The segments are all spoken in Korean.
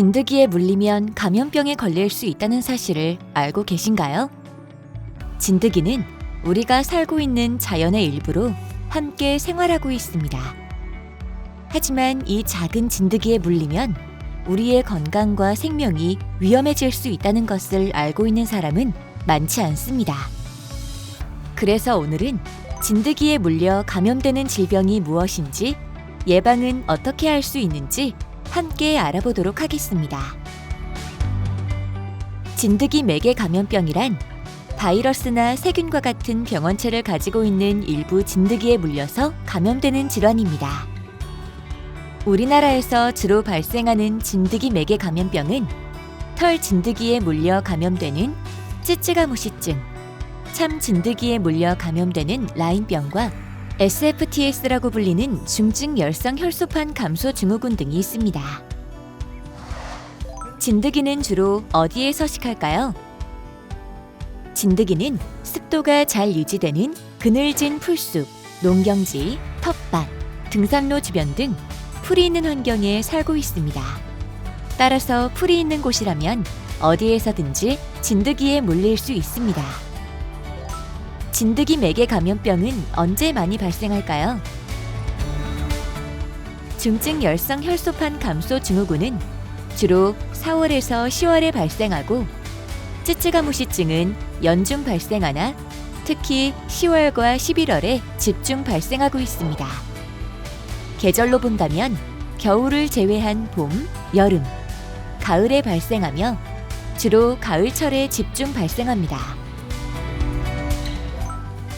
진드기에 물리면 감염병에 걸릴 수 있다는 사실을 알고 계신가요? 진드기는 우리가 살고 있는 자연의 일부로 함께 생활하고 있습니다. 하지만 이 작은 진드기에 물리면 우리의 건강과 생명이 위험해질 수 있다는 것을 알고 있는 사람은 많지 않습니다. 그래서 오늘은 진드기에 물려 감염되는 질병이 무엇인지 예방은 어떻게 할 수 있는지 함께 알아보도록 하겠습니다. 진드기 매개 감염병이란 바이러스나 세균과 같은 병원체를 가지고 있는 일부 진드기에 물려서 감염되는 질환입니다. 우리나라에서 주로 발생하는 진드기 매개 감염병은 털 진드기에 물려 감염되는 찌찌가무시증, 참 진드기에 물려 감염되는 라인병과 SFTS라고 불리는 중증 열성 혈소판 감소 증후군 등이 있습니다. 진드기는 주로 어디에 서식할까요? 진드기는 습도가 잘 유지되는 그늘진 풀숲, 농경지, 텃밭, 등산로 주변 등 풀이 있는 환경에 살고 있습니다. 따라서 풀이 있는 곳이라면 어디에서든지 진드기에 물릴 수 있습니다. 진드기 매개 감염병은 언제 많이 발생할까요? 중증 열성 혈소판 감소 증후군은 주로 4월에서 10월에 발생하고 찌찌가무시증은 연중 발생하나 특히 10월과 11월에 집중 발생하고 있습니다. 계절로 본다면 겨울을 제외한 봄, 여름, 가을에 발생하며 주로 가을철에 집중 발생합니다.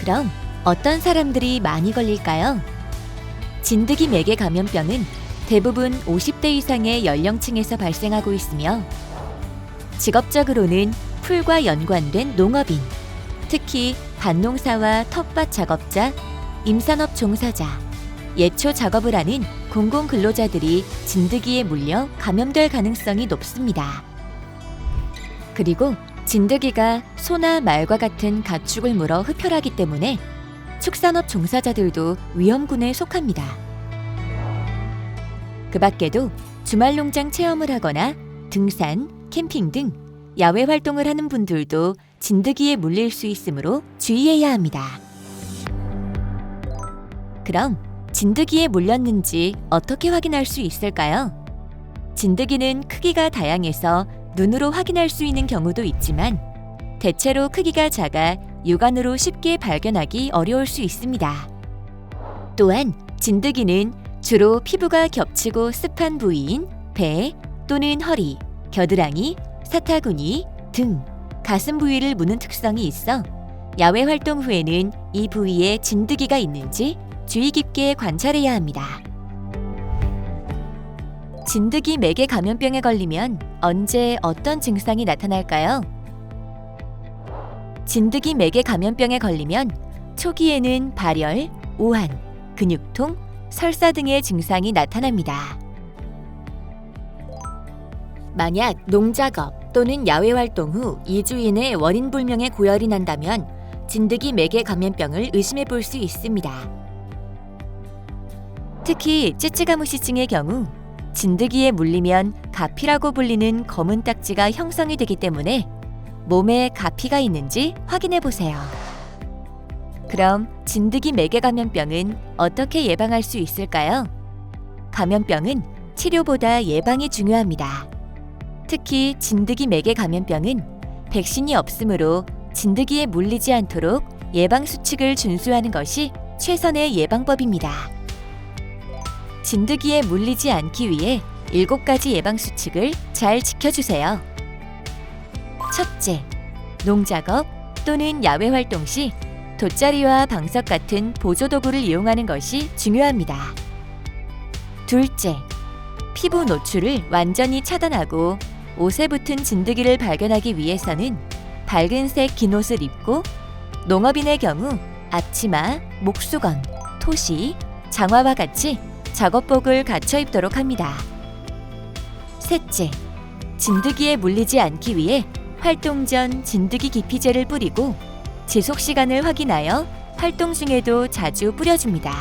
그럼 어떤 사람들이 많이 걸릴까요? 진드기 매개 감염병은 대부분 50대 이상의 연령층에서 발생하고 있으며 직업적으로는 풀과 연관된 농업인, 특히 밭농사와 텃밭 작업자, 임산업 종사자, 예초 작업을 하는 공공 근로자들이 진드기에 물려 감염될 가능성이 높습니다. 그리고 진드기가 소나 말과 같은 가축을 물어 흡혈하기 때문에 축산업 종사자들도 위험군에 속합니다. 그 밖에도 주말 농장 체험을 하거나 등산, 캠핑 등 야외 활동을 하는 분들도 진드기에 물릴 수 있으므로 주의해야 합니다. 그럼 진드기에 물렸는지 어떻게 확인할 수 있을까요? 진드기는 크기가 다양해서 눈으로 확인할 수 있는 경우도 있지만 대체로 크기가 작아 육안으로 쉽게 발견하기 어려울 수 있습니다. 또한 진드기는 주로 피부가 겹치고 습한 부위인 배 또는 허리, 겨드랑이, 사타구니, 등, 가슴 부위를 무는 특성이 있어 야외 활동 후에는 이 부위에 진드기가 있는지 주의 깊게 관찰해야 합니다. 진드기 매개 감염병에 걸리면 언제 어떤 증상이 나타날까요? 진드기 매개 감염병에 걸리면 초기에는 발열, 오한, 근육통, 설사 등의 증상이 나타납니다. 만약 농작업 또는 야외 활동 후 2주 이내 원인 불명의 고열이 난다면 진드기 매개 감염병을 의심해 볼 수 있습니다. 특히 찌찌가무시증의 경우 진드기에 물리면 가피라고 불리는 검은 딱지가 형성이 되기 때문에 몸에 가피가 있는지 확인해 보세요. 그럼 진드기 매개 감염병은 어떻게 예방할 수 있을까요? 감염병은 치료보다 예방이 중요합니다. 특히 진드기 매개 감염병은 백신이 없으므로 진드기에 물리지 않도록 예방 수칙을 준수하는 것이 최선의 예방법입니다. 진드기에 물리지 않기 위해 7가지 예방 수칙을 잘 지켜주세요. 첫째, 농작업 또는 야외 활동 시 돗자리와 방석 같은 보조 도구를 이용하는 것이 중요합니다. 둘째, 피부 노출을 완전히 차단하고 옷에 붙은 진드기를 발견하기 위해서는 밝은색 긴 옷을 입고 농업인의 경우 앞치마, 목수건, 토시, 장화와 같이 작업복을 갖춰 입도록 합니다. 셋째, 진드기에 물리지 않기 위해 활동 전 진드기 기피제를 뿌리고 지속 시간을 확인하여 활동 중에도 자주 뿌려줍니다.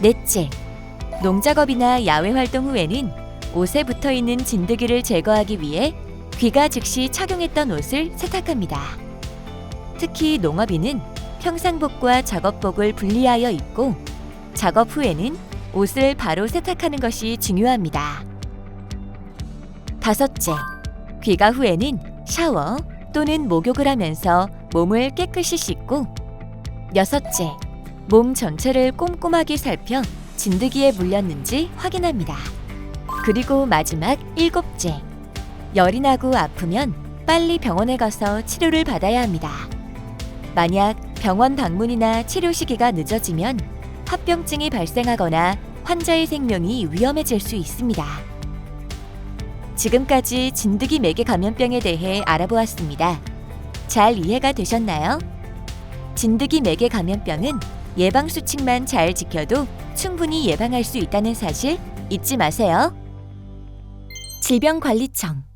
넷째, 농작업이나 야외 활동 후에는 옷에 붙어 있는 진드기를 제거하기 위해 귀가 즉시 착용했던 옷을 세탁합니다. 특히 농업인은 평상복과 작업복을 분리하여 입고 작업 후에는 옷을 바로 세탁하는 것이 중요합니다. 다섯째, 귀가 후에는 샤워 또는 목욕을 하면서 몸을 깨끗이 씻고 여섯째, 몸 전체를 꼼꼼하게 살펴 진드기에 물렸는지 확인합니다. 그리고 마지막 일곱째, 열이 나고 아프면 빨리 병원에 가서 치료를 받아야 합니다. 만약 병원 방문이나 치료 시기가 늦어지면 합병증이 발생하거나 환자의 생명이 위험해질 수 있습니다. 지금까지 진드기 매개 감염병에 대해 알아보았습니다. 잘 이해가 되셨나요? 진드기 매개 감염병은 예방 수칙만 잘 지켜도 충분히 예방할 수 있다는 사실 잊지 마세요. 질병관리청